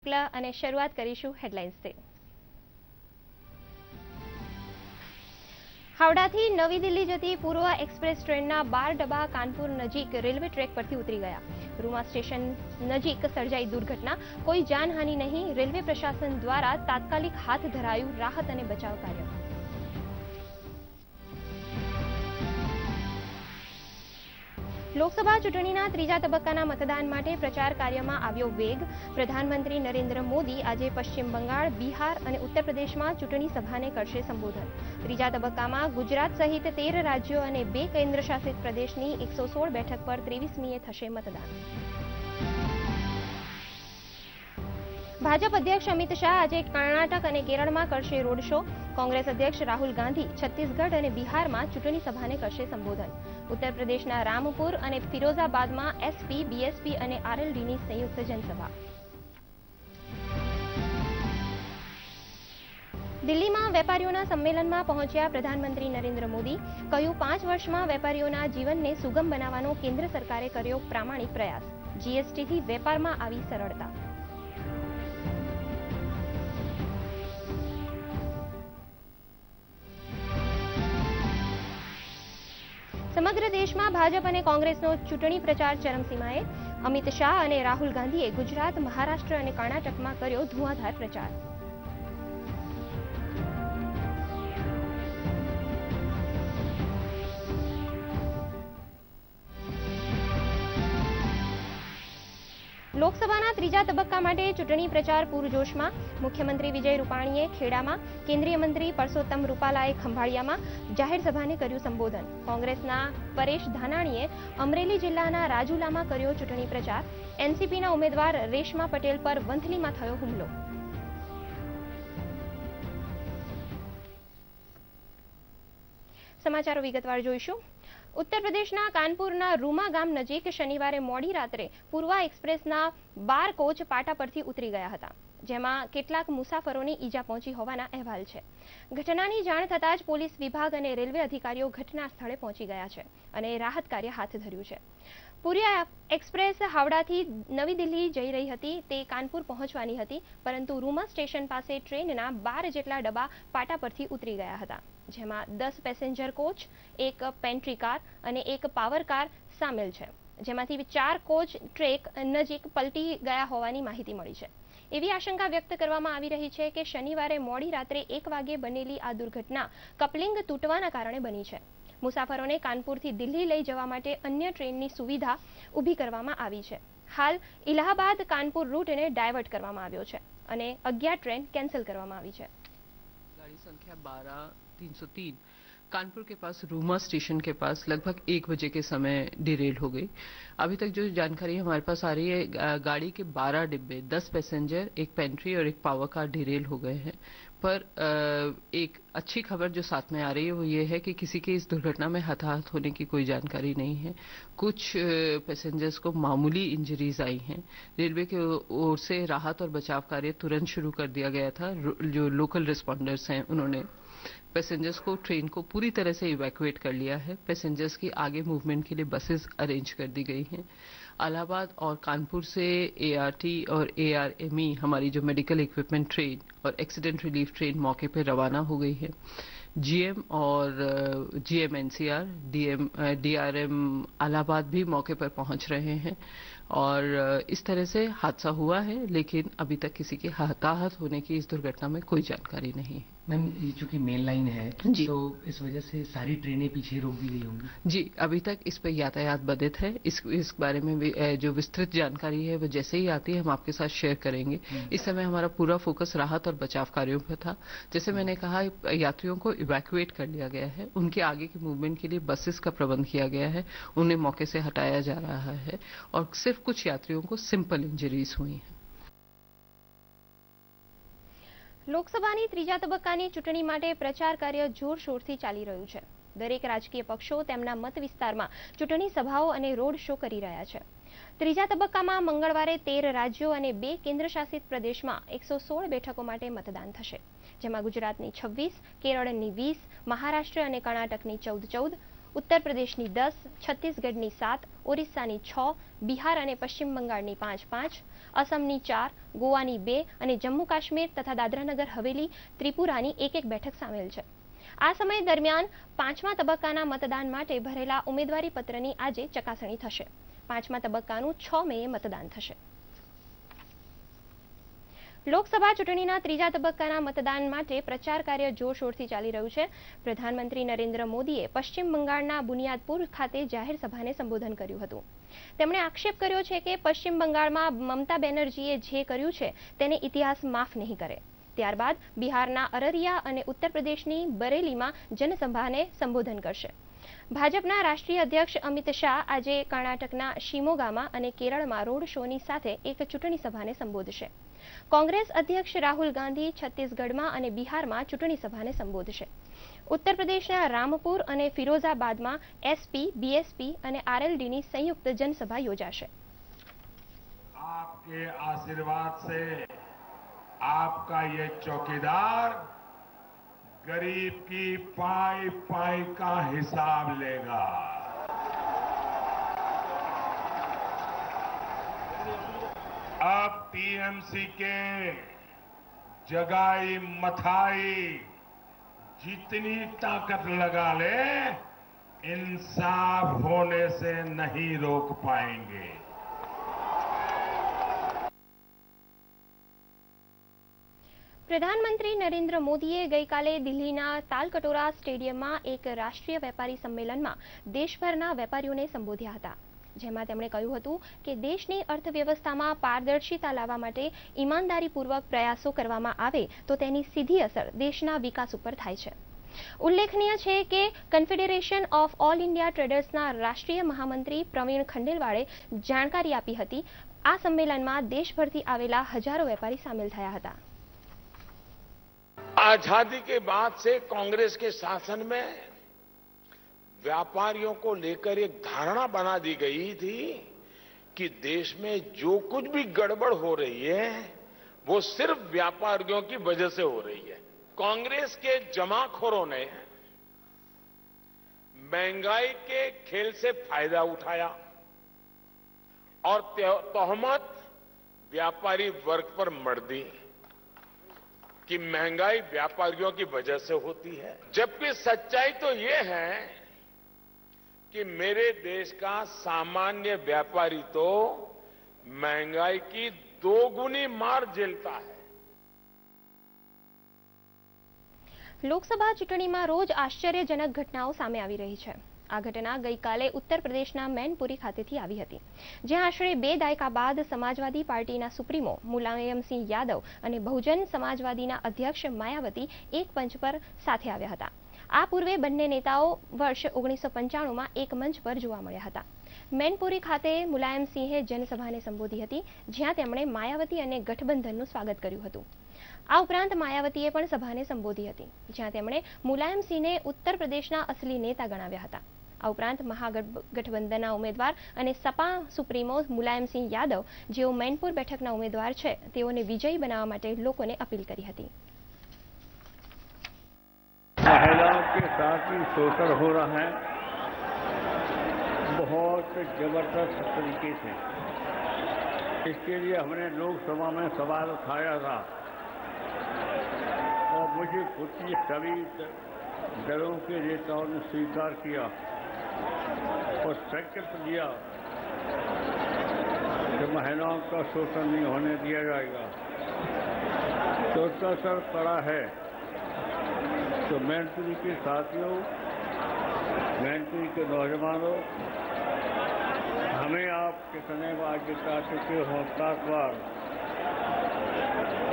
શુક્લા અને શરૂઆત કરીશું હેડલાઇન્સથી હાવડાથી નવી દિલ્હી જતી પૂર્વ એક્સપ્રેસ ટ્રેનના બાર ડબ્બા કાનપુર નજીક રેલવે ટ્રેક પરથી ઉતરી ગયા. રૂમા સ્ટેશન નજીક સર્જાઈ દુર્ઘટના. કોઈ જાનહાનિ નહીં, રેલવે પ્રશાસન દ્વારા તાત્કાલિક હાથ ધરાયું રાહત અને બચાવ કાર્ય. લોકસભા ચૂંટણીના ત્રીજા તબક્કાના મતદાન માટે પ્રચાર કાર્યમાં આવ્યો વેગ. પ્રધાનમંત્રી નરેન્દ્ર મોદી આજે પશ્ચિમ બંગાળ, બિહાર અને ઉત્તર પ્રદેશમાં ચૂંટણી સભાને કરશે સંબોધન. ત્રીજા તબક્કામાં ગુજરાત સહિત તેર રાજ્યો અને બે કેન્દ્રશાસિત પ્રદેશની એકસો સોળ બેઠક પર ત્રેવીસમીએ થશે મતદાન. ભાજપ અધ્યક્ષ અમિત શાહ આજે કર્ણાટક અને કેરળમાં કરશે રોડ શો. કોંગ્રેસ અધ્યક્ષ રાહુલ ગાંધી છત્તીસગઢ અને બિહારમાં ચૂંટણી સભાને કરશે સંબોધન. ઉત્તર પ્રદેશના રામપુર અને ફિરોઝાબાદમાં એસપી, બીએસપી અને આરએલડીની સંયુક્ત જનસભા. દિલ્હીમાં વેપારીઓના સંમેલનમાં પહોંચ્યા પ્રધાનમંત્રી નરેન્દ્ર મોદી. કહ્યું, પાંચ વર્ષમાં વેપારીઓના જીવનને સુગમ બનાવવાનો કેન્દ્ર સરકારે કર્યો પ્રામાણિક પ્રયાસ. જીએસટીથી વેપારમાં આવી સરળતા. સમગ્ર દેશમાં ભાજપ અને કોંગ્રેસનો ચૂંટણી પ્રચાર ચરમસીમાએ. અમિત શાહ અને રાહુલ ગાંધીએ ગુજરાત, મહારાષ્ટ્ર અને કર્ણાટકમાં કર્યો ધુઆધાર પ્રચાર. લોકસભાના ત્રીજા તબક્કા માટે ચૂંટણી પ્રચાર પૂરજોશમાં મુખ્યમંત્રી વિજય રૂપાણીએ ખેડામાં, કેન્દ્રીય મંત્રી પરસોત્તમ રૂપાલાએ ખંભાળિયામાં જાહેર સભાને કર્યું સંબોધન. કોંગ્રેસના પરેશ ધાનાણીએ અમરેલી જિલ્લાના રાજુલામાં કર્યો ચૂંટણી પ્રચાર. એનસીપીના ઉમેદવાર રેશમા પટેલ પર વંથલીમાં થયો હુમલો. સમાચારો વિગતવાર જોઈશું. ઉત્તર પ્રદેશના કાનપુરના રૂમા ગામ નજીક શનિવારે મોડી રાત્રે પૂર્વા એક્સપ્રેસના બાર કોચ પાટા પરથી ઉતરી ગયા હતા, જેમાં કેટલાક મુસાફરોની ઈજા પહોંચી હોવાના અહેવાલ છે. ઘટનાની જાણ થતાં જ પોલીસ વિભાગ અને રેલવે અધિકારીઓ ઘટના સ્થળે પહોંચી ગયા છે અને રાહત કાર્ય હાથ ધર્યું છે. પુરિયા એક્સપ્રેસ હાવડાથી નવી દિલ્હી જઈ રહી હતી. તે કાનપુર પહોંચવાની હતી, પરંતુ રૂમા સ્ટેશન પાસે ટ્રેનના બાર જેટલા ડબ્બા પાટા પરથી ઉતરી ગયા હતા. જેમાં દસ પેસેન્જર કોચ, એક પેન્ટ્રી કાર અને એક પાવર કાર સામેલ છે. જેમાંથી ચાર કોચ ટ્રેક નજીક પલટી ગયા હોવાની માહિતી મળી છે. એવી આશંકા વ્યક્ત કરવામાં આવી રહી છે કે શનિવારે મોડી રાત્રે એક વાગે બનેલી આ દુર્ઘટના કપલિંગ તૂટવાના કારણે બની છે. મુસાફરોને કાનપુરથી દિલ્હી લઈ જવા માટે અન્ય ટ્રેનની સુવિધા ઊભી કરવામાં આવી છે હાલ ઇલાહાબાદ કાનપુર રૂટને ડાયવર્ટ કરવામાં આવ્યો છે અને અગિયાર ટ્રેન કેન્સલ કરવામાં આવી છે गाड़ी संख्या बारह तीन सौ तीन कानपुर के पास रूमा स्टेशन के पास लगभग एक बजे के समय डिरेल हो गई अभी तक जो जानकारी हमारे पास आ रही है गाड़ी के 12 डिब्बे 10 पैसेंजर एक पेंट्री और एक पावर कार डिरेल हो गए हैं पर एक अच्छी खबर जो साथ में आ रही है, वो ये है कि किसी के इस दुर्घटना में हताहत होने की कोई जानकारी नहीं है। कुछ पैसेंजर्स को मामूली इंजरीज आई हैं। रेलवे की ओर से राहत और बचाव कार्य तुरंत शुरू कर दिया गया था। जो लोकल रिस्पॉन्डर्स हैं, उन्होंने पैसेंजर्स को ट्रेन को पूरी तरह से इवैक्यूएट कर लिया है। पैसेंजर्स की आगे मूवमेंट के लिए बसेस अरेंज कर दी गई हैं। अलाहाबाद और कानपुर से एआरटी और एआरएमई हमारी जो मेडिकल इक्विपमेंट ट्रेन और एक्सीडेंट रिलीफ ट्रेन मौके पर रवाना हो गई है। जीएम और GM NCR DM DRM Allahabad भी मौके पर पहुँच रहे हैं। और इस तरह से हादसा हुआ है लेकिन अभी तक किसी के हताहत होने की इस दुर्घटना में कोई जानकारी नहीं है। मैम ये चूँकि मेन लाइन है जी। तो इस वजह से सारी ट्रेनें पीछे रोक दी गई होंगी? जी अभी तक इस पर यातायात बाधित है। इस इस बारे में जो विस्तृत जानकारी है वो जैसे ही आती है हम आपके साथ शेयर करेंगे। इस समय हमारा पूरा फोकस राहत और बचाव कार्यों पर था। जैसे मैंने कहा यात्रियों को इवैक्यूएट कर लिया गया है। उनके आगे की मूवमेंट के लिए बसेस का प्रबंध किया गया है। उन्हें मौके से हटाया जा रहा है। और सिर्फ़ कुछ यात्रियों को सिंपल इंजरीज हुई हैं લોકસભાની ત્રીજા તબક્કાની ચૂંટણી માટે પ્રચાર કાર્ય જોરશોરથી ચાલી રહ્યું છે દરેક રાજકીય પક્ષો તેમના મત વિસ્તારમાં ચૂંટણી સભાઓ અને રોડ શો કરી રહ્યા છે ત્રીજા તબક્કામાં મંગળવારે તેર રાજ્યો અને બે કેન્દ્રશાસિત પ્રદેશમાં એકસો સોળ બેઠકો માટે મતદાન થશે જેમાં ગુજરાતની છવ્વીસ કેરળની વીસ મહારાષ્ટ્ર અને કર્ણાટકની ચૌદ ચૌદ ઉત્તર પ્રદેશની દસ, છત્તીસગઢની સાત, ઓરિસ્સાની છ, બિહાર અને પશ્ચિમ બંગાળની પાંચ પાંચ, અસમની ચાર, ગોવાની બે અને જમ્મુ કાશ્મીર તથા દાદરાનગર, હવેલી, ત્રિપુરાની એક એક બેઠક સામેલ છે. આ સમય દરમિયાન પાંચમા તબક્કાના મતદાન માટે ભરેલા ઉમેદવારી પત્રની આજે ચકાસણી થશે. પાંચમા તબક્કાનું છ મેએ મતદાન થશે. લોકસભા ચૂંટણીના ત્રીજા તબક્કાના મતદાન માટે પ્રચાર કાર્ય જોરશોરથી ચાલી રહ્યું છે. પ્રધાનમંત્રી નરેન્દ્ર મોદીએ પશ્ચિમ બંગાળના બુનિયાદપુર ખાતે જાહેર સભાને સંબોધન કર્યું હતું. તેમણે આક્ષેપ કર્યો છે કે પશ્ચિમ બંગાળમાં મમતા બેનર્જીએ જે કર્યું છે તેને ઇતિહાસ માફ નહીં કરે. ત્યારબાદ બિહારના અરરિયા અને ઉત્તર પ્રદેશની બરેલીમાં જનસભાને સંબોધન કરશે. ભાજપના રાષ્ટ્રીય અધ્યક્ષ અમિત શાહ આજે કર્ણાટકના શિમોગામાં અને કેરળમાં રોડ શોની સાથે એક ચૂંટણી સભાને સંબોધશે. કોંગ્રેસ અધ્યક્ષ રાહુલ ગાંધી છત્તીસગઢમાં અને બિહારમાં ચૂંટણી સભાને સંબોધશે ઉત્તર પ્રદેશના રામપુર અને ફિરોઝાબાદમાં એસપી બીએસપી અને આરએલડીની સંયુક્ત જનસભા યોજાશે आपके आशीर्वाद से आपका ये चौकीदार गरीब की पाई पाई का हिसाब लेगा अब टीएमसी के जगाई मथाई जितनी ताकत लगा ले इंसाफ होने से नहीं रोक पाएंगे પ્રધાનમંત્રી નરેન્દ્ર મોદીએ ગઈકાલે દિલ્હીના તાલકટોરા સ્ટેડિયમમાં એક રાષ્ટ્રીય વેપારી સંમેલનમાં દેશભરના વેપારીઓને સંબોધ્યા હતા જેમાં તેમણે કહ્યું હતું કે દેશની અર્થવ્યવસ્થામાં પારદર્શિતા લાવવા માટે ઈમાનદારીપૂર્વક પ્રયાસો કરવામાં આવે તો તેની સીધી અસર દેશના વિકાસ ઉપર થાય છે. ઉલ્લેખનીય છે કે કન્ફેડરેશન ઓફ ઓલ ઇન્ડિયા ટ્રેડર્સના રાષ્ટ્રીય મહામંત્રી પ્રવીણ ખંડેલવાળે જાણકારી આપી હતી, આ સંમેલનમાં દેશભરથી આવેલા હજારો વેપારી સામેલ થયા હતા. આઝાદી કે બાદ સે કોંગ્રેસ કે શાસન મેં व्यापारियों को लेकर एक धारणा बना दी गई थी कि देश में जो कुछ भी गड़बड़ हो रही है, वो सिर्फ़ व्यापारियों की वजह से हो रही है। कांग्रेस के जमाखोरों ने महँगाई के खेल से फ़ायदा उठाया और तोहमत व्यापारी वर्ग पर मर दी कि महँगाई व्यापारियों की वजह से होती है। जबकि सच्चाई तो ये है कि मेरे देश का सामान्य व्यापारी तो महंगाई की दोगुनी मार झेलता है લોકસભા ચૂંટણીમાં રોજ આશ્ચર્યજનક ઘટનાઓ સામે આવી રહી છે આ ઘટના ગઈકાલે ઉત્તર પ્રદેશના મેનપુરી ખાતેથી આવી હતી જ્યાં આશરે બે દાયકા બાદ સમાજવાદી પાર્ટીના સુપ્રીમો મુલાયમસિંહ યાદવ અને બહુજન સમાજવાદીના અધ્યક્ષ માયાવતી એક પંચ પર સાથે આવ્યા હતા આ પૂર્વે બંને નેતાઓ વર્ષ ઓગણીસો પંચાણુંમાં એક મંચ પર જોવા મળ્યા હતા. મેનપુરી ખાતે મુલાયમસિંહે જનસભાને સંબોધી હતી, જ્યાં તેમણે માયાવતી અને ગઠબંધનનું સ્વાગત કર્યું હતું. આ ઉપરાંત માયાવતીએ પણ સભાને સંબોધી હતી, જ્યાં તેમણે મુલાયમસિંહને ઉત્તર પ્રદેશના અસલી નેતા ગણાવ્યા હતા. આ ઉપરાંત મહાગઠબંધનના ઉમેદવાર અને સપા સુપ્રીમો મુલાયમસિંહ યાદવ, જેઓ મેનપુર બેઠકના ઉમેદવાર છે, તેઓને વિજયી બનાવવા માટે લોકોને અપીલ કરી હતી. महिलाओं के साथ ही शोषण हो रहा है। बहुत ज़बरदस्त तरीके से। इसके लिए हमने लोकसभा में सवाल उठाया था। और मुझे खुद की सभी दलों के नेताओं ने स्वीकार किया और संकल्प लिया कि महिलाओं का शोषण नहीं होने दिया जाएगा। तो उसका असर पड़ा है। तो मैनपुरी के साथियों मैनपुरी के नौजवानों, हमें आप कितने बार जिता चुके हो? सात बार।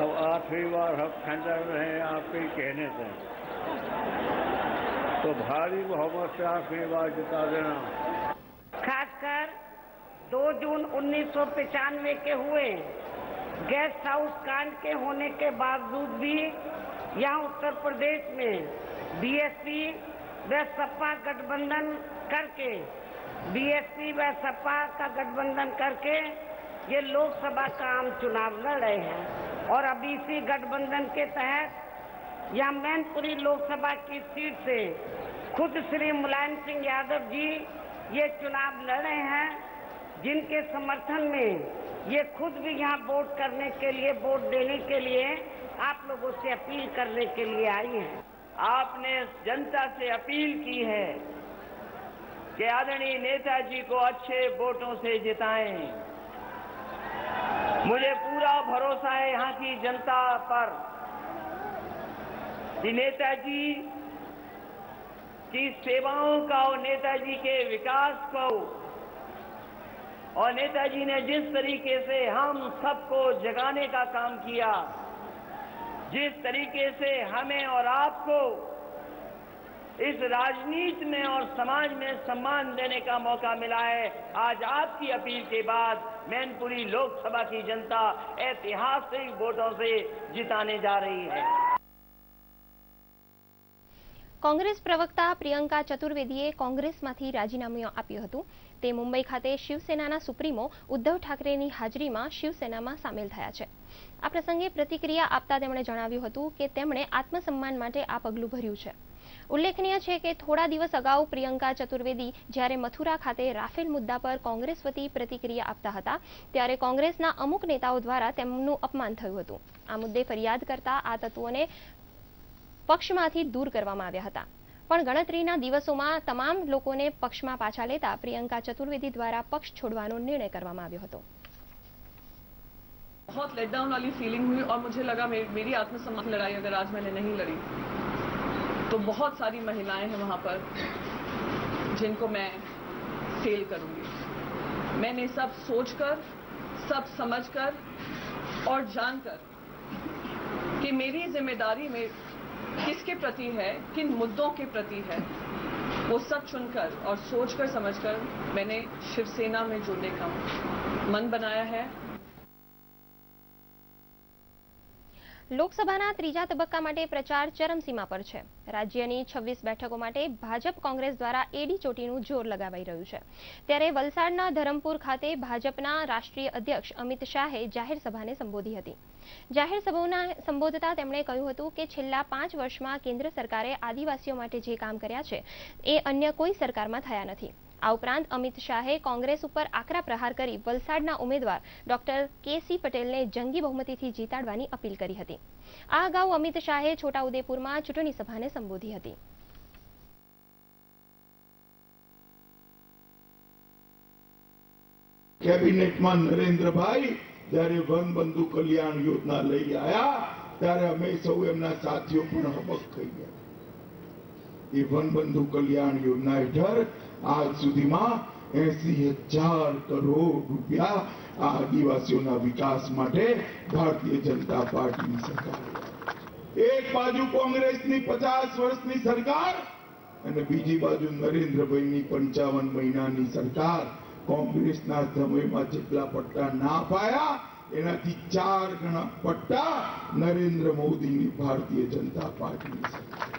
अब आखिरी बार हम खंडर रहे हैं आपके कहने से। तो भारी बहुमत से आखिरी बार जिता देना। खासकर 2 जून उन्नीस के हुए गेस्ट हाउस कांड के होने के बावजूद भी यहाँ उत्तर प्रदेश में बीएसपी व सपा गठबंधन करके बीएसपी व सपा का गठबंधन करके ये लोकसभा का आम चुनाव लड़ रहे हैं। और अभी इसी गठबंधन के तहत यहाँ मैनपुरी लोकसभा की सीट से खुद श्री मुलायम सिंह यादव जी ये चुनाव लड़ रहे हैं, जिनके समर्थन में ये खुद भी यहाँ वोट करने के लिए, वोट देने के लिए आप लोगों से अपील करने के लिए आई हैं। आपने जनता से अपील की है कि आदरणीय नेताजी को अच्छे वोटों से जिताएँ। मुझे पूरा भरोसा है यहाँ की जनता पर कि नेताजी की सेवाओं का और नेताजी के विकास को और नेताजी ने जिस तरीके से हम सबको जगाने का काम किया जिस तरीके से हमें और आपको इस राजनीति में और समाज में सम्मान देने का मौका मिला है आज आपकी अपील के बाद मैनपुरी लोकसभा की जनता ऐतिहासिक वोटों से जिताने जा रही है કોંગ્રેસ પ્રવક્તા પ્રિયંકા ચતુર્વેદીએ કોંગ્રેસમાંથી રાજીનામું આપ્યું હતું તે મુંબઈ ખાતે શિવસેનાના સુપ્રીમો ઉદ્ધવ ઠાકરેની હાજરીમાં શિવસેનામાં સામેલ થયા છે. આ પ્રસંગે પ્રતિક્રિયા આપતા તેમણે જણાવ્યું હતું કે તેમણે આત્મસન્માન માટે આ પગલું ભર્યું છે. ઉલ્લેખનીય છે કે થોડા દિવસ અગાઉ પ્રિયંકા ચતુર્વેદી જ્યારે મથુરા ખાતે રાફેલ મુદ્દા પર કોંગ્રેસ વતી પ્રતિક્રિયા આપતા હતા, ત્યારે કોંગ્રેસના અમુક નેતાઓ દ્વારા તેમનું અપમાન થયું હતું. આ મુદ્દે ફરિયાદ કરતા આ તત્વોને પક્ષમાંથી દૂર કરવામાં આવ્યા હતા. પણ ગણતરીના દિવસોમાં તમામ લોકોને પક્ષમાં પાછા લેતા પ્રિયંકા ચતુર્વેદી દ્વારા પક્ષ છોડવાનો નિર્ણય કરવામાં આવ્યો હતો बहुत लेट डाउन वाली फीलिंग हुई और मुझे लगा मेरी, मेरी आत्मसम्मान लड़ाई अगर आज मैंने नहीं लड़ी तो बहुत सारी महिलाएं हैं वहां पर जिनको मैं फेल करूंगी मैंने सब सोचकर सब समझकर और जानकर कि मेरी जिम्मेदारी में किसके प्रति है किन मुद्दों के प्रति है वो सब चुनकर और सोचकर समझकर मैंने शिवसेना में जुड़ने का मन बनाया है લોકસભાના ત્રીજા તબક્કા માટે પ્રચાર ચરમસીમા પર છે. રાજ્યની છવ્વીસ બેઠકો માટે ભાજપ કોંગ્રેસ દ્વારા એડી ચોટીનું જોર લગાવાઈ રહ્યું છે. ત્યારે વલસાડના ધરમપુર ખાતે ભાજપના રાષ્ટ્રીય અધ્યક્ષ અમિત શાહે જાહેર સભાને સંબોધી હતી. જાહેર સભાના સંબોધતા તેમણે કહ્યું હતું કે છેલ્લા પાંચ વર્ષમાં કેન્દ્ર સરકારે આદિવાસીઓ માટે જે કામ કર્યા છે, એ અન્ય કોઈ સરકારમાં થયા નથી. આ ઉપરાંત અમિત શાહે કોંગ્રેસ ઉપર આકરા પ્રહાર કરી વલસાડના ઉમેદવાર ડોક્ટર કે સી પટેલને જંગી બહુમતીથી જીતાડવાની અપીલ કરી હતી. આ અગાઉ અમિત શાહે છોટાઉદેપુરમાં ચૂંટણી સભાને સંબોધી હતી. કેબિનેટમાં નરેન્દ્રભાઈ જ્યારે વન બંધુ કલ્યાણ યોજના લઈ આવ્યા ત્યારે અમે સૌ એમના સાથીઓ પણ હબક થઈ ગયા. એ વન બંધુ કલ્યાણ યોજના હેઠળ આજ સુધીમાં એસી હજાર કરોડ રૂપિયા આદિવાસીઓના વિકાસ માટે ભારતીય જનતા પાર્ટીની સરકાર એક બાજુ કોંગ્રેસની પચાસ વર્ષની સરકાર અને બીજી બાજુ નરેન્દ્રભાઈની પંચાવન મહિનાની સરકાર કોંગ્રેસના સમયમાં જેટલા પટ્ટા ના પાયા, એનાથી ચાર ગણા પટ્ટા નરેન્દ્ર મોદીની ભારતીય જનતા પાર્ટીની સરકાર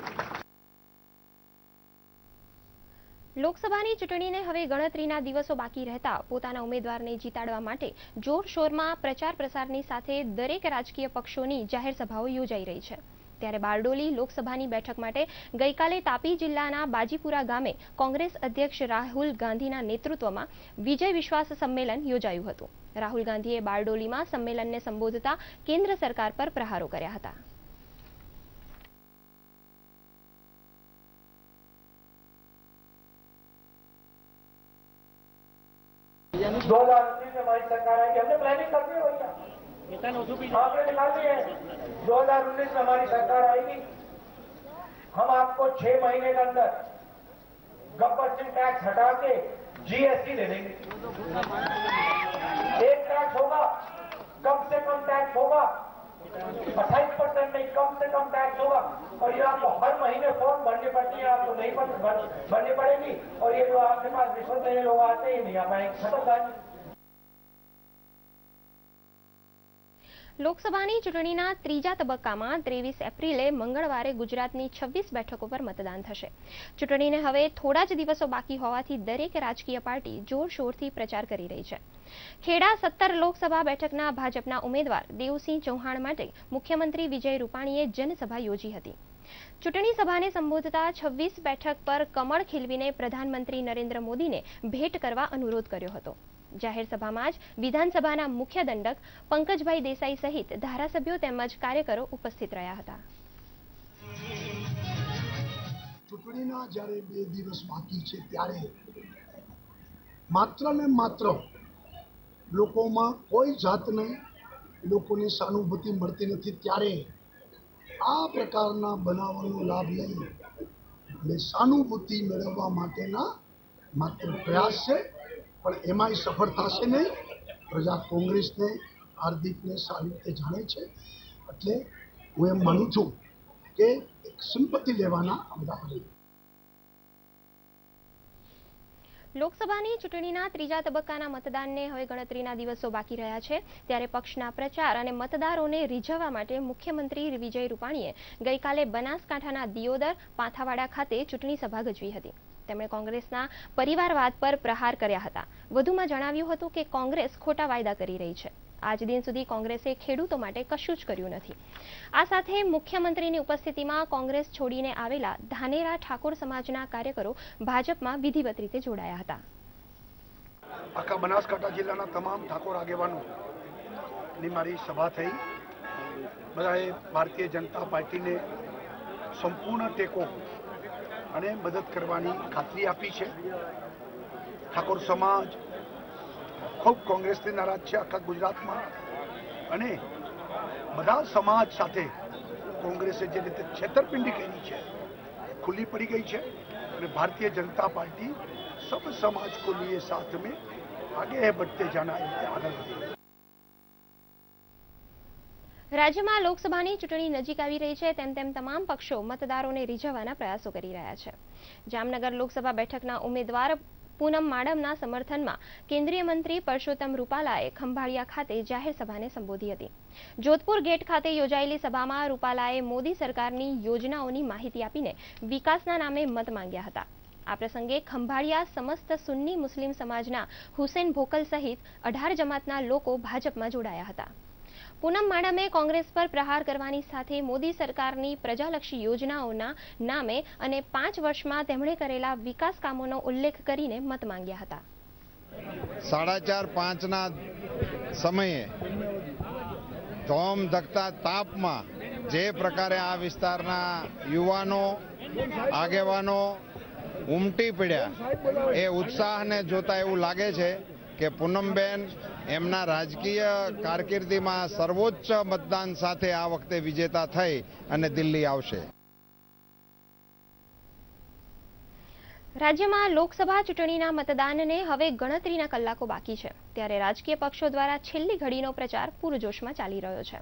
લોકસભાની ચૂંટણીને હવે ગણતરીના દિવસો બાકી રહેતા પોતાના ઉમેદવારને જીતાડવા માટે જોરશોરમાં પ્રચાર પ્રસારની સાથે દરેક રાજકીય પક્ષોની જાહેર સભાઓ યોજાઈ રહી છે. ત્યારે બારડોલી લોકસભાની બેઠક માટે ગઈકાલે તાપી જિલ્લાના બાજીપુરા ગામે કોંગ્રેસ અધ્યક્ષ રાહુલ ગાંધીના નેતૃત્વમાં વિજય વિશ્વાસ સંમેલન યોજાયું હતું. રાહુલ ગાંધીએ બારડોલીમાં સંમેલનને સંબોધતા કેન્દ્ર સરકાર પર પ્રહારો કર્યા હતા. दो हज़ार उन्नीस में हमारी सरकार आएगी। हमने प्लानिंग कर दी भैया आपने निकाल दी है। दो हज़ार उन्नीस में हमारी सरकार आएगी। हम आपको छह महीने के अंदर गब्बर सिंह टैक्स हटा के जीएसटी दे देंगे। एक टैक्स होगा, कम से कम टैक्स होगा। अट्ठाईस परसेंट नहीं, कम से कम टैक्स होगा। और ये आपको हर महीने फॉर्म भरनी पड़ती है, आपको नहीं भर- भर- भरनी पड़ेगी। और ये जो आपके पास रिश्वत लेने लोग आते ही नहीं, आप खत्म લોકસભાની ચૂંટણીના ત્રીજા તબક્કામાં ત્રેવીસ એપ્રિલે મંગળવારે ગુજરાતની છવ્વીસ બેઠકો પર મતદાન થશે. ચૂંટણીને હવે થોડા જ દિવસો બાકી હોવાથી દરેક રાજકીય પાર્ટી જોરશોરથી પ્રચાર કરી રહી છે. ખેડા સત્તર લોકસભા બેઠકના ભાજપના ઉમેદવાર દેવસિંહ ચૌહાણ માટે મુખ્યમંત્રી વિજય રૂપાણીએ જનસભા યોજી હતી. ચૂંટણી સભાને સંબોધતા છવ્વીસ બેઠક પર કમળ ખીલવીને પ્રધાનમંત્રી નરેન્દ્ર મોદીને ભેટ કરવા અનુરોધ કર્યો હતો. જાહેર સભામાં જ વિધાનસભાના મુખ્ય દંડક પંકજભાઈ દેસાઈ સહિત ધારાસભ્યો તેમજ કાર્યકરો ઉપસ્થિત રહ્યા હતા. ચૂંટણીના જ્યારે બે દિવસ બાકી છે ત્યારે માત્ર ને માત્ર લોકોમાં કોઈ જાતને લોકોને સહાનુભૂતિ મળતી નથી ત્યારે આ પ્રકારના બનાવોનો લાભ લઈ અને સહાનુભૂતિ મેળવવા માટેના માત્ર પ્રયાસ છે. પણ એમાંય સફળ થશે નહીં. પ્રજા કોંગ્રેસને હાર્દિકને સારી રીતે જાણે છે. એટલે હું એમ માનું છું કે સંપત્તિ લેવાના અમદાવાદ લોકસભાની ચૂંટણીના ત્રીજા તબક્કાના મતદાનને હવે ગણતરીના દિવસો બાકી રહ્યા છે. ત્યારે પક્ષના પ્રચાર અને મતદારોને રીઝવવા માટે મુખ્યમંત્રી વિજય રૂપાણીએ ગઈકાલે બનાસકાંઠાના દિયોદર, પાંથાવાડા ખાતે ચૂંટણી સભા ગજવી હતી. તેમણે કોંગ્રેસના પરિવારવાદ પર પ્રહાર કર્યા હતા. વધુમાં જણાવ્યું હતું કે કોંગ્રેસ ખોટા વાયદા કરી રહી છે. આજ દિન સુધી કોંગ્રેસે ખેડૂતો માટે કશું જ કર્યું નથી. આ સાથે મુખ્યમંત્રીની ઉપસ્થિતિમાં કોંગ્રેસ છોડીને આવેલા ધાનેરા ઠાકોર સમાજના કાર્યકરો ભાજપમાં વિધિવત રીતે જોડાયા હતા. આખા બનાસકાંઠા જિલ્લાના તમામ ઠાકોર આગેવાનો ની મારી સભા થઈ. બધાએ ભારતીય જનતા પાર્ટીને સંપૂર્ણ ટેકો અને મદદ કરવાની ખાતરી આપી છે. ઠાકોર સમાજ, ખૂબ કોંગ્રેસથી નારાજ છે આખા ગુજરાતમાં. અને બધા સમાજ સાથે કોંગ્રેસે જે રીતે છેતરપિંડી કરી છે, ખુલ્લી પડી ગઈ છે અને ભારતીય જનતા પાર્ટી સબ સમાજ કો લીએ સાથ મેં આગે હે બઢતે જાના, આગે વધે રાજ્યમાં લોકસભાની ચૂંટણી નજીક આવી રહી છે, તેમ તેમ તમામ પક્ષો મતદારોને રીઝવવાના પ્રયાસો કરી રહ્યા છે. જામનગર લોકસભા બેઠકના ઉમેદવાર પૂનમ માડમના સમર્થનમાં કેન્દ્રીય મંત્રી પરસોત્તમ રૂપાલાએ ખંભાળિયા ખાતે જાહેર સભાને સંબોધી હતી. જોધપુર ગેટ ખાતે યોજાયેલી સભામાં રૂપાલાએ મોદી સરકારની યોજનાઓની માહિતી આપીને વિકાસના નામે મત માંગ્યા હતા. આ પ્રસંગે ખંભાળિયા સમસ્ત સુન્ની મુસ્લિમ સમાજના હુસેન ભોકલ સહિત અઢાર જમાતના લોકો ભાજપમાં જોડાયા હતા. પૂનમ માડમે કોંગ્રેસ પર પ્રહાર કરવાની સાથે મોદી સરકારની પ્રજાલક્ષી યોજનાઓના નામે અને પાંચ વર્ષમાં તેમણે કરેલા વિકાસ કામોનો ઉલ્લેખ કરીને મત માંગ્યા હતા. સાડા ચાર પાંચના સમયે ધોમ ધકતા તાપમાં જે પ્રકારે આ વિસ્તારના યુવાનો, આગેવાનો ઉમટી પડ્યા, એ ઉત્સાહને જોતા એવું લાગે છે કે પૂનમબેન એમના રાજકીય કારકિર્દીમાં સર્વોચ્ચ મતદાન સાથે આ વખતે વિજેતા થઈ અને દિલ્હી આવશે. રાજ્યમાં લોકસભા ચૂંટણીના મતદાનને હવે ગણતરીના કલાકો બાકી છે. ત્યારે રાજકીય પક્ષો દ્વારા છેલ્લી ઘડીનો પ્રચાર પૂરજોશમાં ચાલી રહ્યો છે.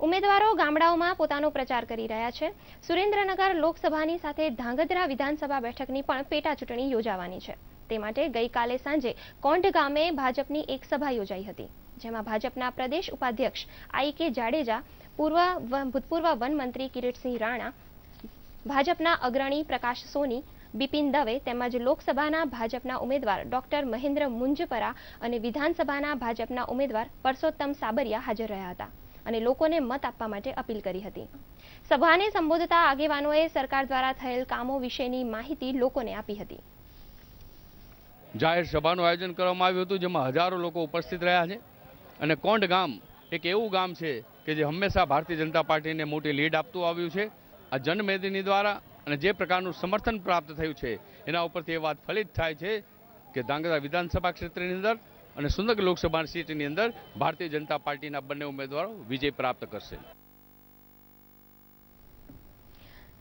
ઉમેદવારો ગામડાઓમાં પોતાનો પ્રચાર કરી રહ્યા છે. સુરેન્દ્રનગર લોકસભાની સાથે ધાંગધ્રા વિધાનસભા બેઠકની પણ પેટા ચૂંટણી યોજાવાની છે. તે માટે ગઈકાલે સાંજે કોંઢ ગામે ભાજપની એક સભા યોજાઈ હતી, જેમાં ભાજપના પ્રદેશ ઉપાધ્યક્ષ આઈ કે જાડેજા, પૂર્વ ભૂતપૂર્વ વનમંત્રી કિરીટસિંહ રાણા, ભાજપના અગ્રણી પ્રકાશ સોની, બિપિન દવે તેમજ લોકસભાના ભાજપના ઉમેદવાર ડોક્ટર મહેન્દ્ર મુંજપરા અને વિધાનસભાના ભાજપના ઉમેદવાર પરસોત્તમ સાબરિયા હાજર રહ્યા હતા અને લોકોને મત આપવા માટે અપીલ કરી હતી. સભાને સંબોધતા આગેવાનોએ સરકાર દ્વારા થયેલ કામો વિશેની માહિતી લોકોને આપી હતી. જાહેર સભાનું આયોજન કરવામાં આવ્યું હતું, જેમાં હજારો લોકો ઉપસ્થિત રહ્યા છે. અને કોંઢ ગામ એક એવું ગામ છે કે જે હંમેશા ભારતીય જનતા પાર્ટીને મોટી લીડ આપતું આવ્યું છે. આ જનમેદની દ્વારા અને જે પ્રકારનું સમર્થન પ્રાપ્ત થયું છે, એના ઉપરથી એ વાત ફલિત થાય છે કે ધાંગધ્રા વિધાનસભા ક્ષેત્રની અંદર અને સુંદર લોકસભા સીટની અંદર ભારતીય જનતા પાર્ટીના બંને ઉમેદવારો વિજય પ્રાપ્ત કરશે.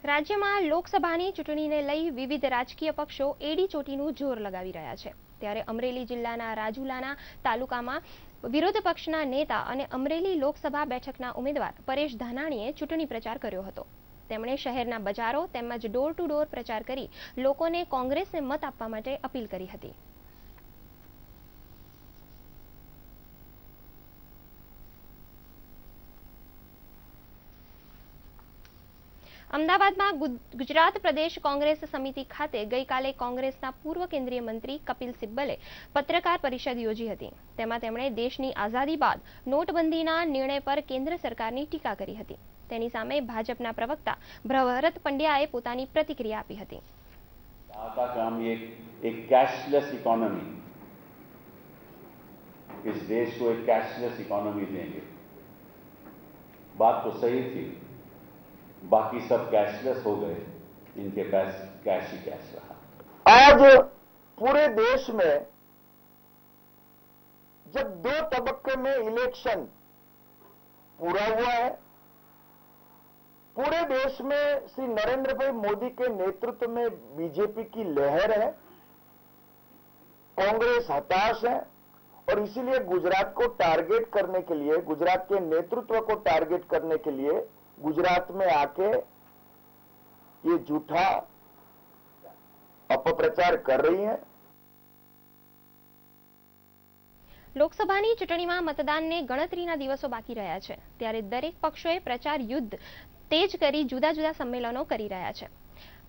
રાજ્યમાં લોકસભાની ચૂંટણીને લઈ વિવિધ રાજકીય પક્ષો એડી ચોટીનું જોર લગાવી રહ્યા છે. ત્યારે અમરેલી જિલ્લાના રાજુલાના તાલુકામાં વિરોધ પક્ષના નેતા અને અમરેલી લોકસભા બેઠકના ઉમેદવાર પરેશ ધાનાણીએ ચૂંટણી પ્રચાર કર્યો હતો. તેમણે શહેરના બજારો તેમજ ડોર ટુ ડોર પ્રચાર કરી લોકોને કોંગ્રેસને મત આપવા માટે અપીલ કરી હતી. અમદાવાદમાં ગુજરાત પ્રદેશ કોંગ્રેસ સમિતિ ખાતે ગઈકાલે કોંગ્રેસના પૂર્વ કેન્દ્રીય મંત્રી કપિલ સિબ્બલે પત્રકાર પરિષદ યોજી હતી તેમાં તેમણે દેશની આઝાદી બાદ નોટબંધીના નિર્ણય પર કેન્દ્ર સરકારની ટીકા કરી હતી તેની સામે ભાજપના પ્રવક્તા ભરત પંડ્યાએ પોતાની પ્રતિક્રિયા આપી હતી का काम ये एक कैशलेस इकोनॉमी इस देश को एक कैशलेस इकोनॉमी देंगे बात तो सही थी बाकी सब कैशलेस हो गए। इनके पास कैश ही कैश रहा। आज पूरे देश में जब दो तबक्के में इलेक्शन पूरा हुआ है, पूरे देश में श्री नरेंद्र भाई मोदी के नेतृत्व में बीजेपी की लहर है, कांग्रेस हताश है, और इसीलिए गुजरात को टारगेट करने के लिए, गुजरात के नेतृत्व को टारगेट करने के लिए गुजरात में आके ये झूठा अपप्रचार कर रही है લોકસભાની ચૂંટણીમાં મતદાનને ગણતરીના દિવસો બાકી રહ્યા છે ત્યારે દરેક પક્ષોએ પ્રચાર યુદ્ધ તેજ કરી જુદા જુદા સંમેલનો કરી રહ્યા છે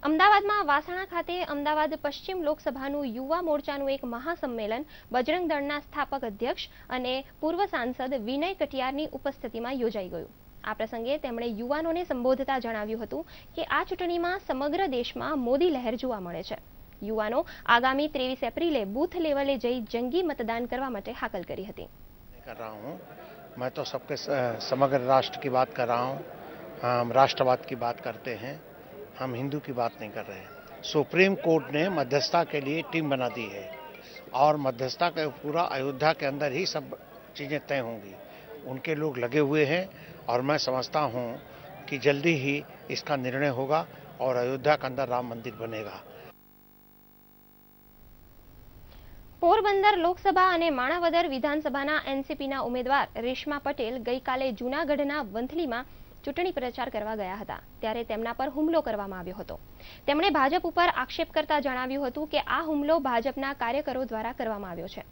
અમદાવાદમાં વાસણા ખાતે અમદાવાદ પશ્ચિમ લોકસભાનું યુવા મોરચાનું એક મહાસંમેલન બજરંગ દળના સ્થાપક અધ્યક્ષ અને પૂર્વ સાંસદ વિનય કટિયારની ઉપસ્થિતિમાં યોજાઈ ગયું આ પ્રસંગે તેમણે યુવાનોને સંબોધતા જણાવ્યું હતું કે આ ચૂંટણીમાં સમગ્ર દેશમાં મોદી લહેર જોવા મળે છે યુવાનો આગામી ત્રેવીસ એપ્રિલે બૂથ લેવલે જઈ જંગી મતદાન કરવા માટે હાકલ કરી હતી कर रहा हूँ मैं तो सबके समग्र राष्ट्र की बात कर रहा हूँ हम राष्ट्रवाद की बात करते हैं हम हिंदू की बात नहीं कर रहे हैं सुप्रीम कोर्ट ने मध्यस्थता के लिए टीम बना दी है और मध्यस्थता का पूरा अयोध्या के अंदर ही सब चीज़ें तय होंगी उनके लोग लगे हुए हैं और मैं समझता हूँ कि जल्दी ही इसका निर्णय होगा और अयोध्या के अंदर राम मंदिर बनेगा પોરબંદર લોકસભા અને માણાવદર વિધાનસભાના એનસીપીના ઉમેદવાર રેશમા પટેલ ગઈકાલે જૂનાગઢના વંથલીમાં ચૂંટણી પ્રચાર કરવા ગયા હતા, ત્યારે તેમના પર હુમલો કરવામાં આવ્યો હતો. તેમણે ભાજપ ઉપર આક્ષેપ કરતા જણાવ્યું હતું કે આ હુમલો ભાજપના કાર્યકરો દ્વારા કરવામાં આવ્યો છે.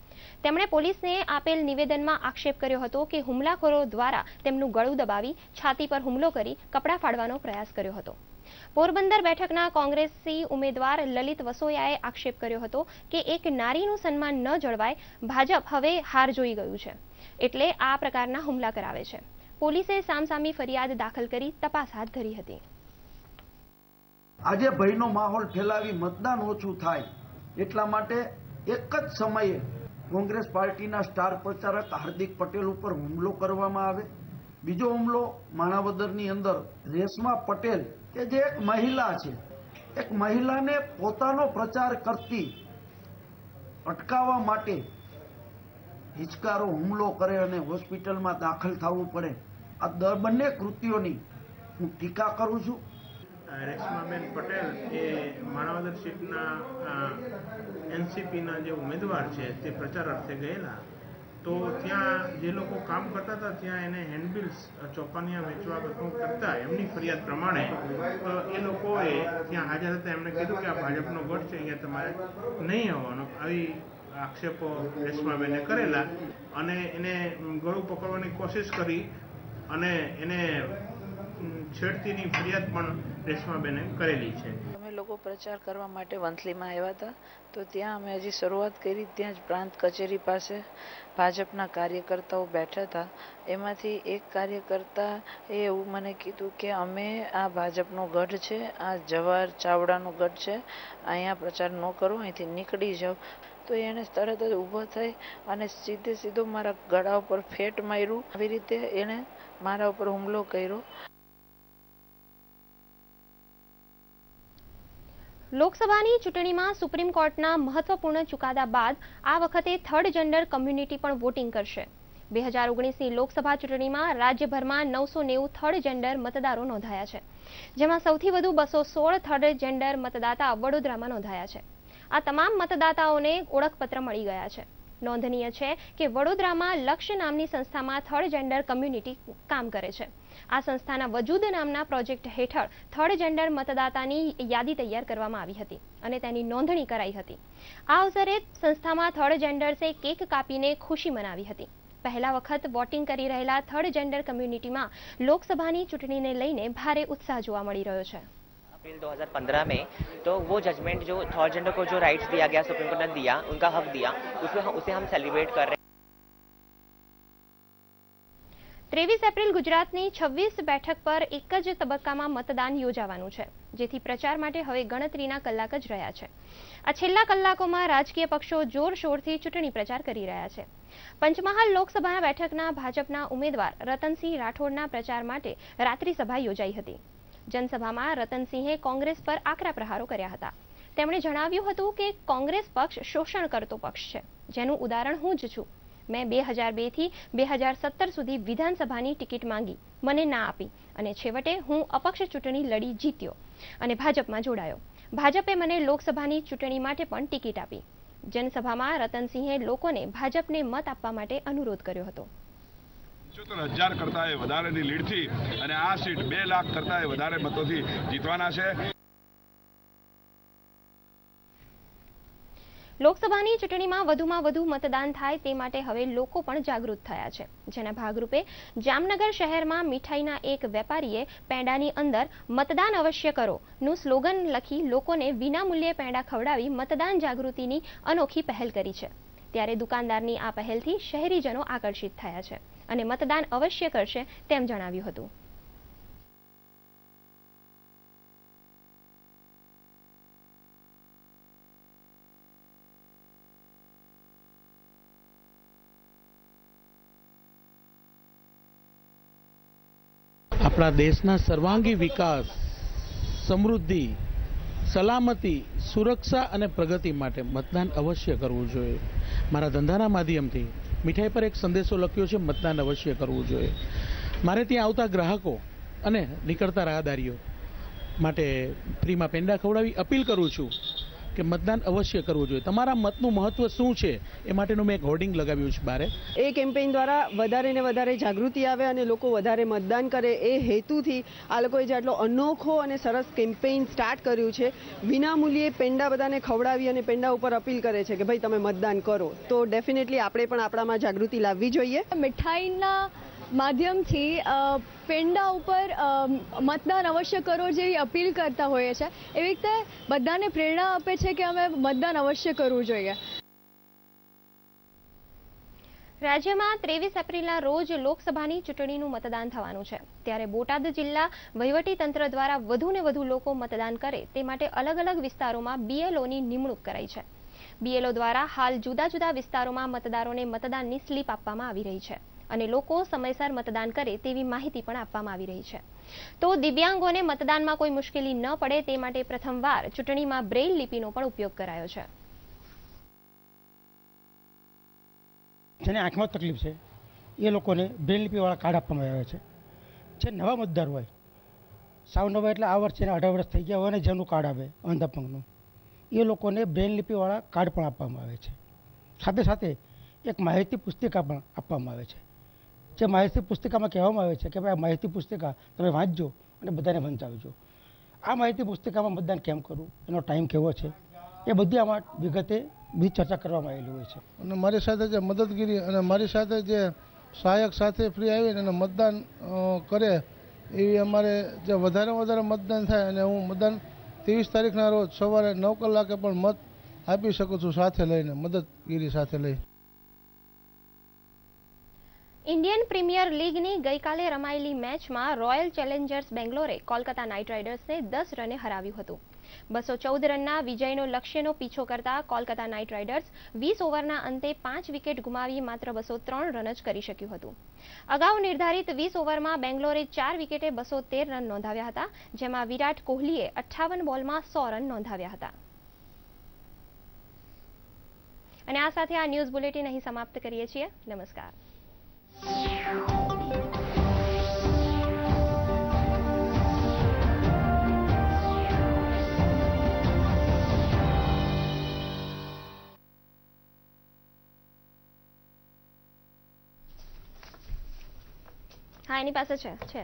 તેમણે પોલીસને આપેલ નિવેદનમાં આક્ષેપ કર્યો હતો કે હુમલાખોરો દ્વારા તેમનું ગળું દબાવી, છાતી પર હુમલો કરી, કપડાં ફાડવાનો પ્રયાસ કર્યો હતો. પોરબંદર બેઠકના કોંગ્રેસી ઉમેદવાર લલિત વસોયાએ આક્ષેપ કર્યો હતો કે એક નારીનું સન્માન ન જળવાય, ભાજપ હવે હાર જોઈ ગયું છે. એટલે આ પ્રકારના હુમલા કરાવે છે. પોલીસે સામસામી ફરિયાદ દાખલ કરી તપાસ હાથ ધરી હતી. આજે ભયનો માહોલ ફેલાવી મતદાન ઓછું થાય એટલા માટે એક જ સમયે કોંગ્રેસ પાર્ટીના સ્ટાર પ્રચારક હાર્દિક પટેલ ઉપર હુમલો કરવામાં આવે. બીજો હુમલો માણાવદરની અંદર રેશમા પટેલ, કે જે એક મહિલા છે. એક મહિલાને પોતાનો પ્રચાર કરતી અટકાવવા માટે હિચકારો હુમલો કરે અને હોસ્પિટલમાં દાખલ થવું પડે. આ દર બંને કૃતિઓની હું ટીકા કરું છું. રેશમાબેન પટેલ એ માણાવદર સીટના એનસીપીના જે ઉમેદવાર છે, તે પ્રચાર અર્થે ગયેલા. તો ત્યાં જે લોકો કામ કરતા હતા, ત્યાં એને હેન્ડબિલ્સ ચોપાનિયા વેચવા બધું કરતા, એમની ફરિયાદ પ્રમાણે એ લોકોએ ત્યાં હાજર હતા. એમણે કીધું કે આ ભાજપનો ગઢ છે, અહીંયા તમારે નહીં આવવાનો. આવી આક્ષેપો રેશમાબેને કરેલા અને એને ગળું પકડવાની કોશિશ કરી. અને એને છેડતીની ફરિયાદ પણ રેશમાબેને કરેલી છે. અમે લોકો પ્રચાર કરવા માટે વંથલીમાં આવ્યા હતા. તો ત્યાં અમે હજી શરૂઆત કરી, ત્યાં જ પ્રાંત કચેરી પાસે ભાજપના કાર્યકર્તાઓ બેઠા હતા. એમાંથી એક કાર્યકર્તા એ એવું મને કીધું કે, અમે આ ભાજપનો ગઢ છે, આ જવાહર ચાવડાનો ગઢ છે, અહીંયા પ્રચાર ન કરો, અહીંથી નીકળી જાઓ. તો એણે તરત જ ઊભો થઈ અને સીધે સીધો મારા ગળા ઉપર ફેટ માર્યું. આવી રીતે એણે મારા ઉપર હુમલો કર્યો. લોકસભાની ચૂંટણીમાં સુપ્રીમ કોર્ટના મહત્વપૂર્ણ ચુકાદા બાદ આ વખતે થર્ડ જેન્ડર કમ્યુનિટી પણ વોટિંગ કરશે. બે હજાર ઓગણીસની લોકસભા ચૂંટણીમાં રાજ્યભરમાં નવસો નેવું થર્ડ જેન્ડર મતદારો નોંધાયા છે, જેમાં સૌથી વધુ બસો સોળ થર્ડ જેન્ડર મતદાતા વડોદરામાં નોંધાયા છે. આ તમામ મતદાતાઓને ઓળખપત્ર મળી ગયા છે. નોંધનીય છે કે વડોદરામાં લક્ષ્ય નામની સંસ્થામાં થર્ડ જેન્ડર કમ્યુનિટી કામ કરે છે. આ સંસ્થાના વજૂદ નામના પ્રોજેક્ટ હેઠળ થર્ડ જેન્ડર મતદાતાની યાદી તૈયાર કરવામાં આવી હતી અને તેની નોંધણી કરાઈ હતી. આ અવસરે સંસ્થામાં થર્ડ જેન્ડર્સે કેક કાપીને ખુશી મનાવી હતી. પહેલા વખત વોટિંગ કરી રહેલા થર્ડ જેન્ડર કમ્યુનિટીમાં લોકસભાની ચૂંટણીને લઈને ભારે ઉત્સાહ જોવા મળી રહ્યો છે. अप्रैल 2015 में तो वो जजमेंट जो थर्ड जेंडर को जो राइट्स दिया गया सुप्रीम कोर्ट ने दिया उनका हक दिया उसमें हम उसे हम सेलिब्रेट कर रहे हैं ત્રેવીસ એપ્રિલ ગુજરાતની છવ્વીસ બેઠક પર એક જ તબક્કામાં મતદાન યોજાવાનું છે જેથી પ્રચાર માટે હવે ગણતરીના કલાક જ રહ્યા છે આ છેલ્લા કલાકોમાં રાજકીય પક્ષો જોરશોરથી ચૂંટણી પ્રચાર કરી રહ્યા છે પંચમહાલ લોકસભા બેઠકના ભાજપના ઉમેદવાર રતનસિંહ રાઠોડના પ્રચાર માટે રાત્રિ સભા યોજાઈ હતી જનસભામાં રતનસિંહે કોંગ્રેસ પર આકરા પ્રહારો કર્યા હતા. તેમણે જણાવ્યું હતું કે કોંગ્રેસ પક્ષ શોષણ કરતો પક્ષ છે. જેનું ઉદાહરણ હું જ છું. મેં બે હજાર બેથી બે હજાર સત્તર સુધી વિધાનસભાની ટિકિટ માંગી. મને ના આપી. અને છેવટે હું અપક્ષ ચૂંટણી લડી જીત્યો અને ભાજપમાં જોડાયો. ભાજપે મને લોકસભાની ચૂંટણી માટે પણ ટિકિટ આપી. જનસભામાં રતનસિંહે લોકોને ભાજપને મત આપવા માટે અનુરોધ કર્યો હતો. પંચોતેર હજાર કરતા વધારેની લીડથી અને આ સીટ બે લાખ કરતા વધારે મતોથી જીતવાના છે. લોકસભાની ચૂંટણીમાં વધુમાં વધુ મતદાન થાય તે માટે હવે લોકો પણ જાગૃત થયા છે. જેના ભાગરૂપે જામનગર શહેરમાં મીઠાઈના એક વેપારીએ પેંડાની અંદર મતદાન અવશ્ય કરો નું સ્લોગન લખી લોકોને વિનામૂલ્યે પેંડા ખવડાવી મતદાન જાગૃતિની અનોખી પહેલ કરી છે. ત્યારે દુકાનદારની આ પહેલથી શહેરીજનો આકર્ષિત થયા છે. અને મતદાન અવશ્ય કરશે તેમ જણાવ્યું હતું. આપણા દેશના સર્વાંગી વિકાસ, સમૃદ્ધિ, સલામતી, સુરક્ષા અને પ્રગતિ માટે મતદાન અવશ્ય કરવું જોઈએ. મારા ધંધાના માધ્યમથી મીઠાઈ પર એક સંદેશો લખ્યો છે, મતદાન અવશ્ય કરવું જોઈએ. મારે ત્યાં આવતા ગ્રાહકો અને નીકળતા રાહદારીઓ માટે ફ્રીમાં પેંડા ખવડાવી અપીલ કરું છું કે મતદાન અવશ્ય કરવું જોઈએ. તમારા મતનું મહત્વ શું છે? એ માટેનું મેં એક હોર્ડિંગ લગાવ્યું છે બારે. એ કેમ્પેઇન દ્વારા વધારે ને વધારે જાગૃતિ આવે અને લોકો વધારે મતદાન કરે એ હેતુથી આ લોકોએ જે આટલો અનોખો અને સરસ કેમ્પેઇન સ્ટાર્ટ કર્યું છે વિનામૂલ્યે પેંડા બધાને ખવડાવી અને પેંડા ઉપર અપીલ કરે છે કે ભાઈ તમે મતદાન કરો. તો ડેફિનેટલી આપણે પણ આપણામાં જાગૃતિ લાવવી જોઈએ. મીઠાઈના માધ્યમથી પેંડા ઉપર મતદાન અવશ્ય કરો જેવી અપીલ કરતા હોઈએ છે એવી રીતે બધાને પ્રેરણા આપે છે કે અમે મતદાન અવશ્ય કરવું જોઈએ. રાજ્યમાં ત્રેવીસ એપ્રિલના રોજ લોકસભાની ચૂંટણીનું મતદાન થવાનું છે. ત્યારે બોટાદ જિલ્લા તંત્ર દ્વારા વધુને વધુ લોકો મતદાન કરે તે માટે અલગ અલગ વિસ્તારોમાં બીએલઓની નિમણૂક કરાઈ છે. બીએલઓ દ્વારા હાલ જુદા જુદા વિસ્તારોમાં મતદારોને મતદાનની સ્લીપ આપવામાં આવી રહી છે. અને લોકો સમયસર મતદાન કરે તેવી માહિતી પણ આપવામાં આવી રહી છે. તો દિવ્યાંગોને મતદાનમાં કોઈ મુશ્કેલી ન પડે તે માટે પ્રથમવાર ચૂંટણીમાં બ્રેઇલ લિપિનો પણ ઉપયોગ કરાયો છે. જેને આંખમાં તકલીફ છે, એ લોકોને બ્રેઇલ લિપિવાળા કાર્ડ આપવામાં આવ્યા છે. જે નવા મતદાર હોય સાવ નવા એટલે આ વર્ષે અઢાર વર્ષ થઈ ગયા હોય ને જેનું કાર્ડ આવે, અંધપંગનું, એ લોકોને બ્રેઇલ લિપિવાળા કાર્ડ પણ આપવામાં આવે છે. સાથે સાથે એક માહિતી પુસ્તિકા પણ આપવામાં આવે છે. જે માહિતી પુસ્તિકામાં કહેવામાં આવે છે કે ભાઈ આ માહિતી પુસ્તિકા તમે વાંચજો અને બધાને વંચાવજો. આ માહિતી પુસ્તિકામાં મતદાન કેમ કરવું? એનો ટાઈમ કેવો છે? એ બધી આમાં વિગતે બધી ચર્ચા કરવામાં આવેલી હોય છે. અને મારી સાથે જે મદદગીરી અને મારી સાથે જે સહાયક સાથે ફ્રી આવીને અને મતદાન કરે એવી અમારે જે વધારે વધારે મતદાન થાય અને હું મતદાન ત્રેવીસ તારીખના રોજ સવારે નવ કલાકે પણ મત આપી શકું છું સાથે લઈને, મદદગીરી સાથે લઈ. ઇન્ડિયન પ્રીમિયર લીગની ગઈકાલે રમાયેલી મેચમાં રોયલ ચેલેન્જર્સ બેંગ્લોરે કોલકાતા નાઇટ રાઇડર્સને દસ રને હરાવ્યું હતું. બસો ચૌદ રનના વિજયનો લક્ષ્યનો પીછો કરતા કોલકાતા નાઇટ રાઇડર્સ વીસ ઓવરના અંતે પાંચ વિકેટ ગુમાવી માત્ર બસો ત્રણ રન જ કરી શક્યું હતું. અગાઉ નિર્ધારિત વીસ ઓવરમાં બેંગ્લોરે ચાર વિકેટે બસો તેર રન નોંધાવ્યા હતા, જેમાં વિરાટ કોહલીએ અઠ્ઠાવન બોલમાં સો રન નોંધાવ્યા હતા. અને આ સાથે આ ન્યૂઝ બુલેટિન અહીં સમાપ્ત કરીએ છીએ. નમસ્કાર. હા એની પાસે છે છે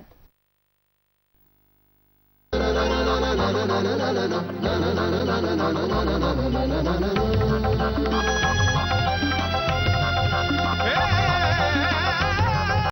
na